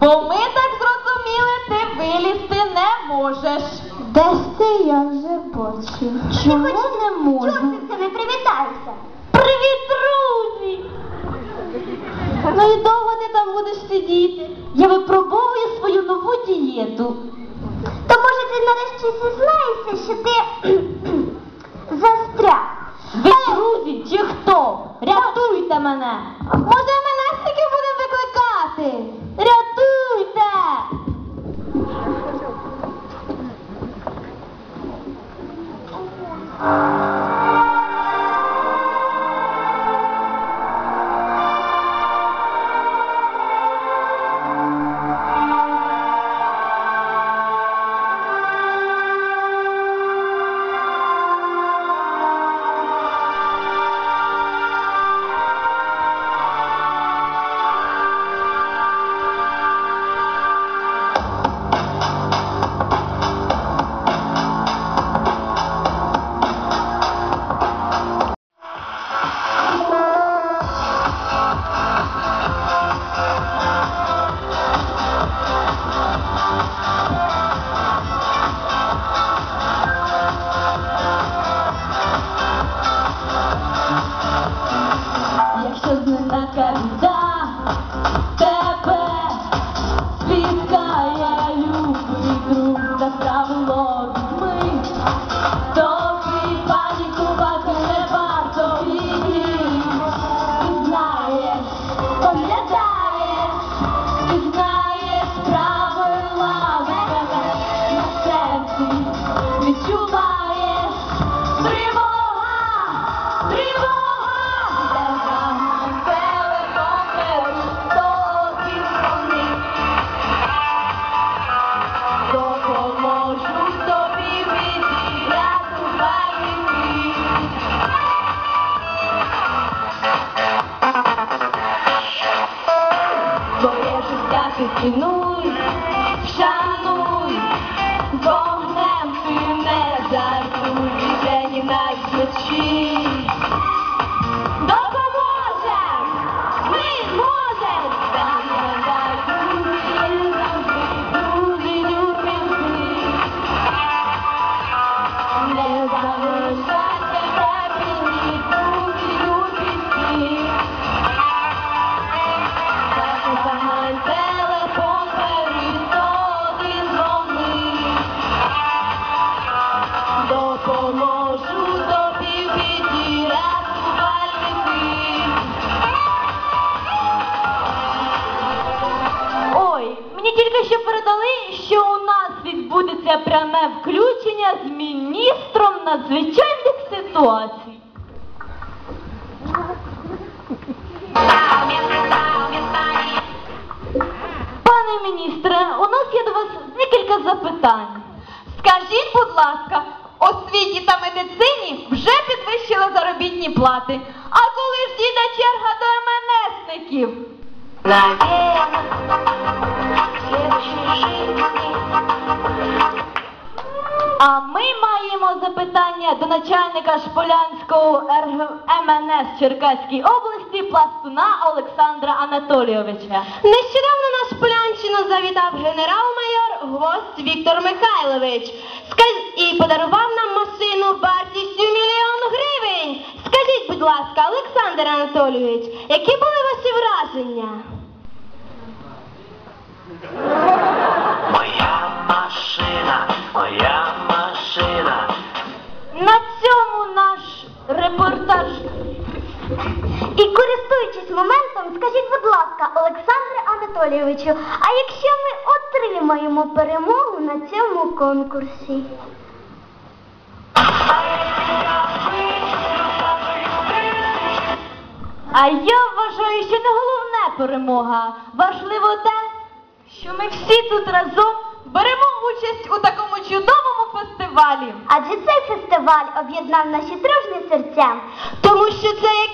Бо ми так зрозуміли, ти вилізти не можеш. Десь це я вже бачив. Чому не можу? Ти це не привітаєшся? Привіт, друзі! Ну і довго ти там будеш сидіти? Я випробовую свою нову дієту. То може ти нарешті зізнаєшся, що ти застряг? Ви друзі чи хто? Рятуйте мене! Може me. Тільки що передали, що у нас відбудеться пряме включення з міністром надзвичайних ситуацій. Пане міністре, у нас є до вас декілька запитань. Скажіть, будь ласка, освіті та медицині вже підвищили заробітні плати. А коли ж дійде черга до МНСників? А ми маємо запитання до начальника Шполянського МНС Черкаської області пластуна Олександра Анатолійовича. Нещодавно на Шполянщину завітав генерал-майор Гвоздь Віктор Михайлович і подарував нам машину вартістю мільйон гривень. Скажіть, будь ласка, Олександр Анатолійович, які були ваші враження? Моментом, скажіть, будь ласка, Олександре Анатолійовичу, а якщо ми отримаємо перемогу на цьому конкурсі? А я вважаю, що не головне перемога. Важливо те, що ми всі тут разом беремо участь у такому чудовому фестивалі. Адже цей фестиваль об'єднав наші дружні серця, тому що це як